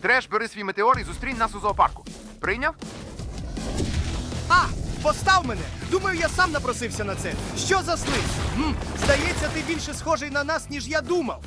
Треш, бери свій метеор і зустрінь нас у зоопарку. Прийняв? А, постав мене! Думаю, я сам напросився на це. Що за слизь? Здається, ти більше схожий на нас, ніж я думав.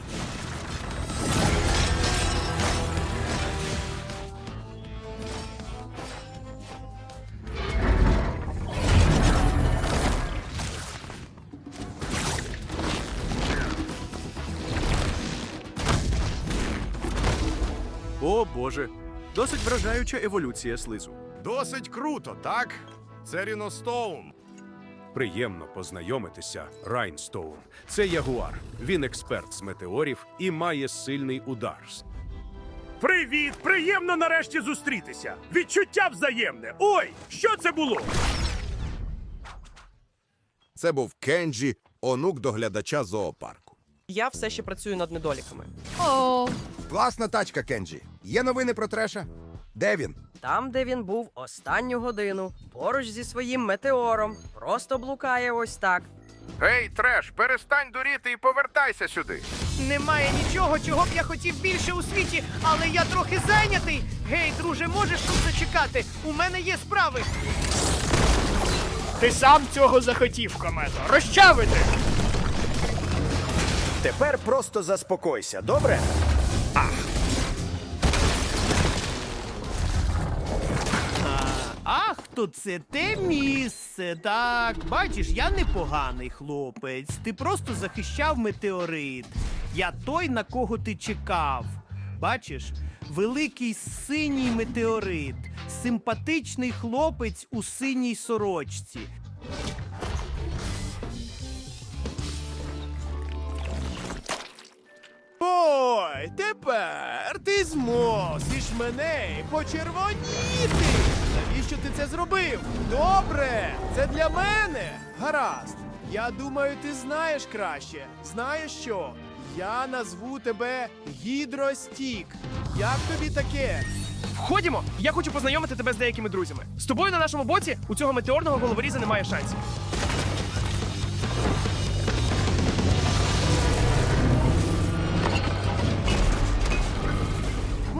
О Боже, досить вражаюча еволюція слизу. Досить круто, так? Це Ріностоун. Приємно познайомитися, Райнстоун. Це ягуар. Він експерт з метеорів і має сильний удар. Привіт! Приємно нарешті зустрітися. Відчуття взаємне. Ой, що це було? Це був Кенджі, онук доглядача зоопарку. Я все ще працюю над недоліками. О, Класна тачка, Кенджі. Є новини про треша? Де він? Там, де він був останню годину, поруч зі своїм метеором, просто блукає ось так. Гей, треш, перестань дуріти і повертайся сюди. Немає нічого, чого б я хотів більше у світі, але я трохи зайнятий. Гей, друже, можеш тут зачекати? У мене є справи. Ти сам цього захотів, комето. Розчавити! Тепер просто заспокойся, добре? То це те місце. Так, бачиш, я непоганий хлопець. Ти просто захищав метеорит. Я той, на кого ти чекав. Бачиш, великий синій метеорит, симпатичний хлопець у синій сорочці. Ой, тепер ти змусиш мене почервоніти. Навіщо ти це зробив? Добре, це для мене. Гаразд. Я думаю, ти знаєш краще. Знаєш що? Я назву тебе Гідростік. Як тобі таке? Ходімо! Я хочу познайомити тебе з деякими друзями. З тобою на нашому боці у цього метеорного головоріза немає шансів.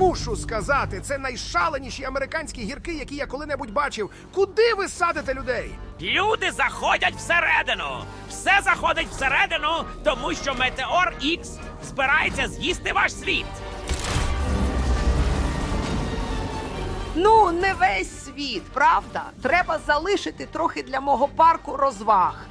Мушу сказати, це найшаленіші американські гірки, які я коли-небудь бачив. Куди ви садите людей? Люди заходять всередину. Все заходить всередину, тому що Метеор Ікс збирається з'їсти ваш світ. Ну, не весь світ, правда? Треба залишити трохи для мого парку розваг.